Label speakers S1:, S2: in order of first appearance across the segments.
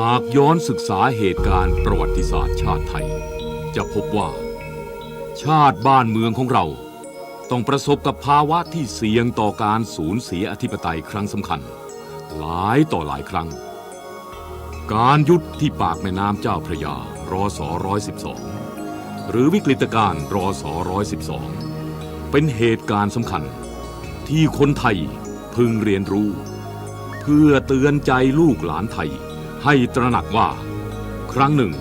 S1: หากย้อนศึกษาเหตุการณ์ประวัติศาสตร์ชาติไทย จะพบว่า ชาติบ้านเมืองของเรา ต้องประสบกับภาวะที่เสี่ยงต่อการสูญเสียอธิปไตยครั้งสำคัญ หลายต่อหลายครั้ง การยุดที่ปากแม่น้ำเจ้าพระยารอสอ112หรือวิกฤตการณ์รอสอ112เป็นเหตุการณ์สำคัญ ที่คนไทยพึงเรียนรู้ เพื่อเตือนใจลูกหลานไทย ให้ตระหนักว่า ครั้งหนึ่ง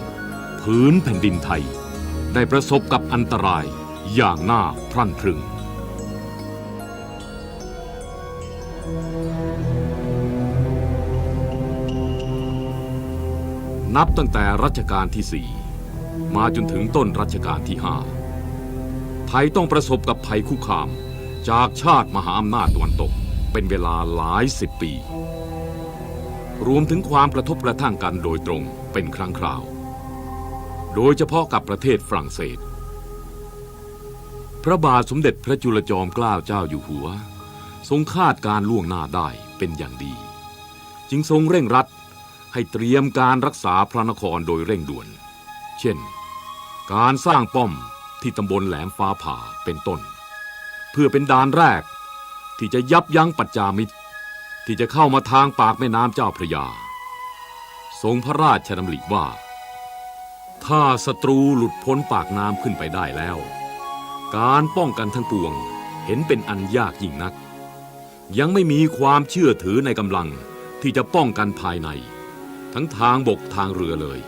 S1: พื้นแผ่นดินไทย ได้ประสบกับอันตรายอย่างน่าพรั่นพรึง นับตั้งแต่รัชกาลที่สี่มาจนถึงต้นรัชกาลที่ห้าไทยต้องประสบกับภัยคุกคาม จากชาติมหาอำนาจตะวันตกเป็นเวลาหลายสิบปี รวมถึงความกระทบกระทั่งกันโดยตรงเป็นครั้งคราว โดยเฉพาะกับประเทศฝรั่งเศส พระบาทสมเด็จพระจุลจอมเกล้าเจ้าอยู่หัว ทรงคาดการล่วงหน้าได้เป็นอย่างดี จึงทรงเร่งรัดให้เตรียมการรักษาพระนครโดยเร่งด่วน เช่น การสร้างป้อมที่ตำบลแหลมฟ้าผ่าเป็นต้น เพื่อเป็นด่านแรกที่จะยับยั้งปัจจามิตร ที่จะเข้ามาทางปากแม่น้ำเจ้าพระยา ทรงพระราชดำริว่า ถ้าศัตรูหลุดพ้นปากน้ำขึ้นไปได้แล้ว การป้องกันทั้งปวงเห็นเป็นอันยากยิ่งนัก ยังไม่มีความเชื่อถือในกำลังที่จะป้องกันภายใน ทั้งทางบกทางเรือเลย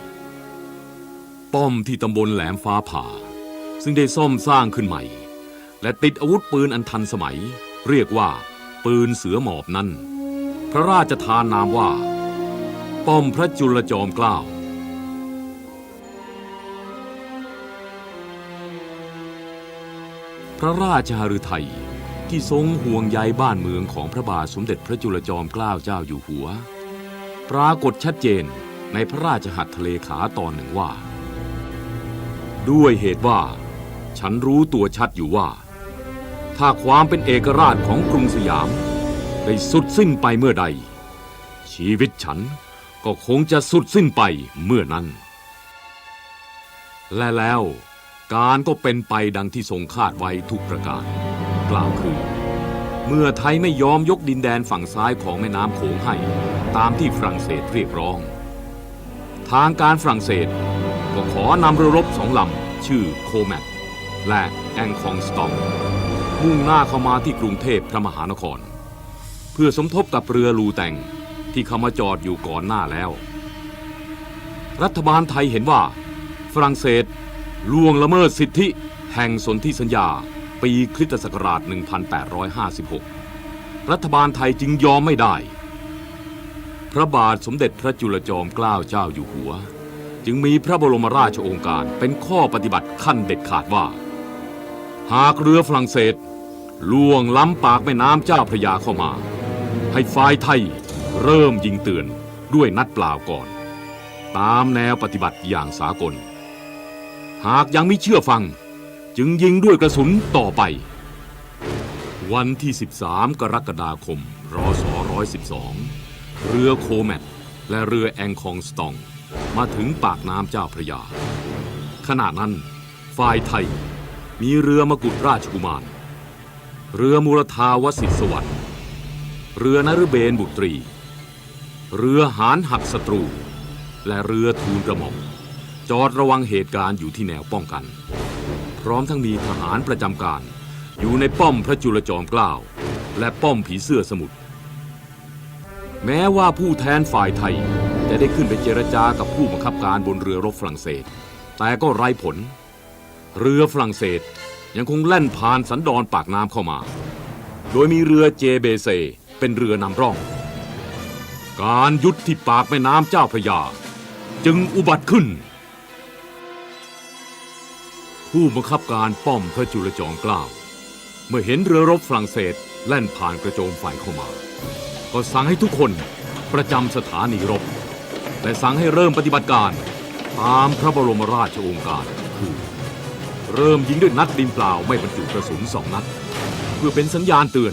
S1: ป้อมที่ตำบลแหลมฟ้าผ่า ซึ่งได้ซ่อมสร้างขึ้นใหม่ และติดอาวุธปืนอันทันสมัย เรียกว่าปืนเสือหมอบนั้น พระราชทานนามว่า ป้อมพระจุลจอมเกล้าพระราชหฤทัยที่ทรงห่วงใยบ้านเมืองของพระบาทสมเด็จพระจุลจอมเกล้าเจ้าอยู่หัว ปรากฏชัดเจนในพระราชหัตถเลขาตอนหนึ่งว่า ด้วยเหตุว่า ฉันรู้ตัวชัดอยู่ว่า ถ้าความเป็นเอกราชของกรุงสยาม ได้สุดสิ้นไปเมื่อใด ชีวิตฉันก็คงจะสุดสิ้นไปเมื่อนั้น และแล้วการก็เป็นไปดังที่ทรงคาดไว้ทุกประการ กล่าวคือ เมื่อไทยไม่ยอมยกดินแดนฝั่งซ้ายของแม่น้ำโขงให้ ตามที่ฝรั่งเศสเรียกร้อง ทางการฝรั่งเศสก็ขอนำเรือรบสองลำ ชื่อโคแมทและแองคองสตองมุ่งหน้าเข้ามาที่กรุงเทพพระมหานคร เพื่อสมทบกับเรือลูแต่งที่เข้ามาจอดอยู่ก่อนหน้าแล้ว รัฐบาลไทยเห็นว่า ฝรั่งเศสล่วงละเมิดสิทธิแห่งสนธิสัญญาปีคริสตศักราช 1856 รัฐบาลไทยจึงยอมไม่ได้ พระบาทสมเด็จพระจุลจอมเกล้าเจ้าอยู่หัว จึงมีพระบรมราชโองการเป็นข้อปฏิบัติขั้นเด็ดขาดว่า หากเรือฝรั่งเศสล่วงล้ำปากแม่น้ำเจ้าพระยาเข้ามา ให้ฝ่ายไทยเริ่มยิงเตือนด้วยนัดเปล่าก่อน ตามแนวปฏิบัติอย่างสากล หากยังไม่เชื่อฟัง จึงยิงด้วยกระสุนต่อไป วันที่ 13 กรกฎาคมรศ112 เรือโคแมทและเรือแองคองสตอง มาถึงปากน้ำเจ้าพระยา ขณะนั้นฝ่ายไทยมีเรือมกุฎราชกุมาร เรือมูรทาวสิทธิสวัสดิ์ เรือนฤเบนบุตรี เรือหานหักศัตรู และเรือทูลกระหม่อมจอดระวังเหตุการณ์อยู่ที่แนวป้องกัน พร้อมทั้งมีทหารประจำการ อยู่ในป้อมพระจุลจอมเกล้าและป้อมผีเสื้อสมุทรแม้ว่าผู้แทนฝ่ายไทยจะได้ขึ้นไปเจรจากับผู้บังคับการบนเรือรบฝรั่งเศส แต่ก็ไร้ผล เรือฝรั่งเศสยังคงแล่นผ่านสันดอนปากน้ำเข้ามา โดยมีเรือเจเบเซ เป็นเรือนำร่อง การยุดที่ปากแม่น้ำเจ้าพระยา จึงอุบัติขึ้น ผู้บังคับการป้อมพระจุลจอมเกล้าเมื่อเห็นเรือรบฝรั่งเศสแล่นผ่านกระโจมไฟเข้ามา ก็สั่งให้ทุกคนประจำสถานีรบ และสั่งให้เริ่มปฏิบัติการตามพระบรมราชโองการคือ เริ่มยิงด้วยนัดดินเปล่าไม่บรรจุกระสุนสองนัด เพื่อเป็นสัญญาณเตือน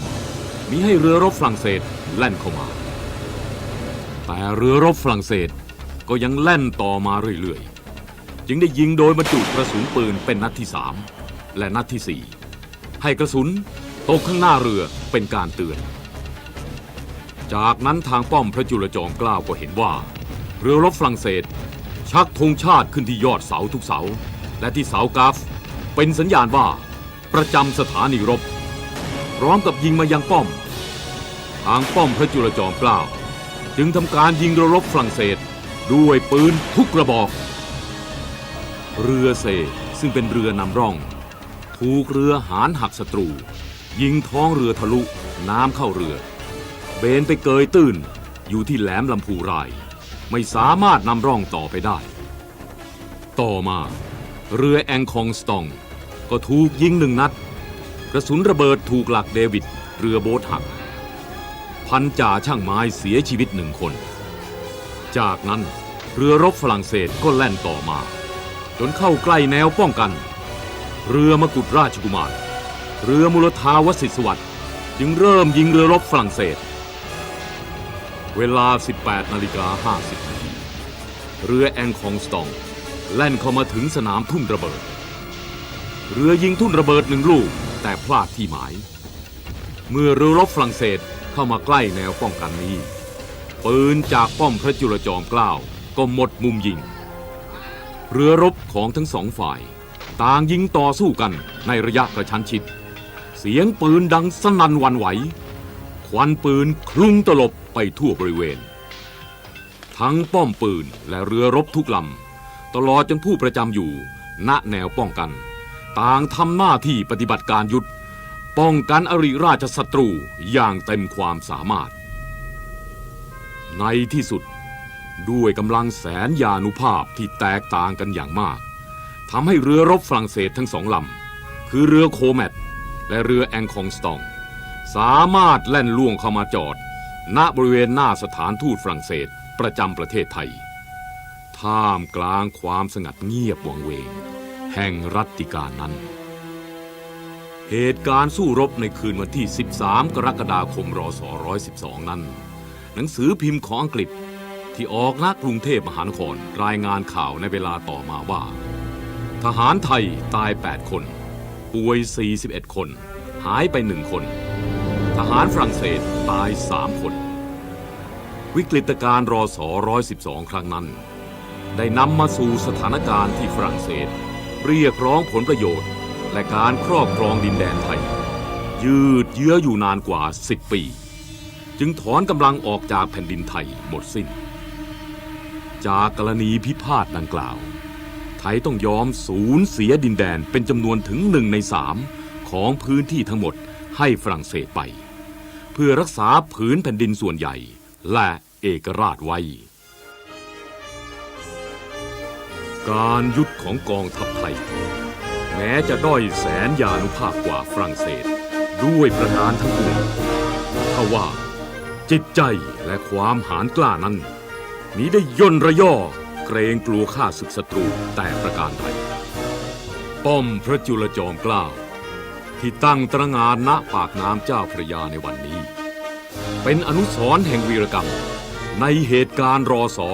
S1: มิให้เรือรบฝรั่งเศสแล่นเข้ามา แต่เรือรบฝรั่งเศสก็ยังแล่นต่อมาเรื่อยๆ จึงได้ยิงโดยบรรจุกระสุนปืนเป็นนัดที่สามและนัดที่สี่ให้กระสุนตกข้างหน้าเรือเป็นการเตือน จากนั้นทางป้อมพระจุลจอมเกล้าก็เห็นว่า เรือรบฝรั่งเศส ชักธงชาติขึ้นที่ยอดเสาทุกเสา และที่เสากาฟ เป็นสัญญาณว่าประจำสถานีรบ พร้อมกับยิงมายังป้อม ทางป้อมพระจุลจอมเกล้าจึงทำการยิงรือรบฝรั่งเศส ด้วยปืนทุกกระบอก เรือเซซึ่งเป็นเรือนำร่อง ถูกเรือหานหักศัตรู ยิงท้องเรือทะลุน้ำเข้าเรือ เบนไปเกยตื้นอยู่ที่แหลมลำพูราย ไม่สามารถนำร่องต่อไปได้ ต่อมาเรือแองคองสตอง ก็ถูกยิงหนึ่งนัด กระสุนระเบิดถูกหลักเดวิด เรือโบ๊ทหัก พันจ่าช่างไม้เสียชีวิตหนึ่งคน จากนั้นเรือรบฝรั่งเศสก็แล่นต่อมา จนเข้าใกล้แนวป้องกัน เรือมกุฎราชกุมาร เรือมุลทาวสิทธิสวัสดิ์จึงเริ่มยิงเรือรบฝรั่งเศส เวลา 18นาฬิกา50นาทีเรือแองคองสตอง แล่นเข้ามาถึงสนามทุ่นระเบิด เรือยิงทุ่นระเบิดหนึ่งลูกแต่พลาดที่หมาย เมื่อเรือรบฝรั่งเศส เข้ามาใกล้แนวป้องกันนี้ ปืนจากป้อมพระจุลจอมเกล้าก็หมดมุมยิง เรือรบของทั้งสองฝ่าย ต่างยิงต่อสู้กันในระยะกระชั้นชิด เสียงปืนดังสนั่นวันไหว ควันปืนคลุ้งตลบไปทั่วบริเวณ ทั้งป้อมปืนและเรือรบทุกลำตลอดจนผู้ประจำอยู่ณแนวป้องกัน ต่างทำหน้าที่ปฏิบัติการยุทธ ป้องกันอริราชศัตรูอย่างเต็มความสามารถ ในที่สุดด้วยกำลังแสนยานุภาพที่แตกต่างกันอย่างมากทำให้เรือรบฝรั่งเศสทั้งสองลำ คือเรือโคแมตและเรือแองคองสตอง สามารถแล่นล่วงเข้ามาจอด ณบริเวณหน้าสถานทูตฝรั่งเศสประจำประเทศไทย ท่ามกลางความสงัดเงียบวังเวง แห่งรัตติการนั้น เหตุการณ์สู้รบในคืนวันที่ 13 กรกฎาคมรศ112 นั้น หนังสือพิมพ์ของอังกฤษที่ออกณกกรุงเทพมหานครรายงานข่าวในเวลาต่อมาว่า ทหารไทยตาย 8 คน ป่วย 41 คน หายไปหนึ่งคน ทหารฝรั่งเศสตาย 3 คน วิกฤตการณ์รอสอ112 ครั้งนั้น ได้นำมาสู่สถานการณ์ที่ฝรั่งเศส เรียกร้องผลประโยชน์ และการครอบครองดินแดนไทย ยืดเยื้ออยู่นานกว่า 10 ปี จึงถอนกำลังออกจากแผ่นดินไทยหมดสิ้น จากกรณีพิพาทดังกล่าว ไทยต้องยอมสูญเสียดินแดนเป็นจำนวนถึงหนึ่งในสามของพื้นที่ทั้งหมดให้ฝรั่งเศสไป เพื่อรักษาผืนแผ่นดินส่วนใหญ่ และเอกราชไว้ การยุดของกองทัพไทย แม้จะด้อยแสนยานุภาพกว่าฝรั่งเศส ด้วยประการทั้งปวงทว่า จิตใจและความหานกล้านั้นมิได้ย่นระย่อเกรงกลัวข้าศึกศัตรูแต่ประการใดป้อมพระจุลจอมเกล้าที่ตั้งตระงานณปากน้ำเจ้าพระยาในวันนี้ เป็นอนุสรณ์แห่งวีรกรรม ในเหตุการณ์รอสอ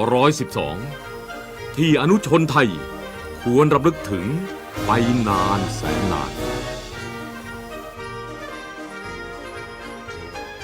S1: 112ที่อนุชนไทยควรรำลึกถึง ไปนานแสนนาน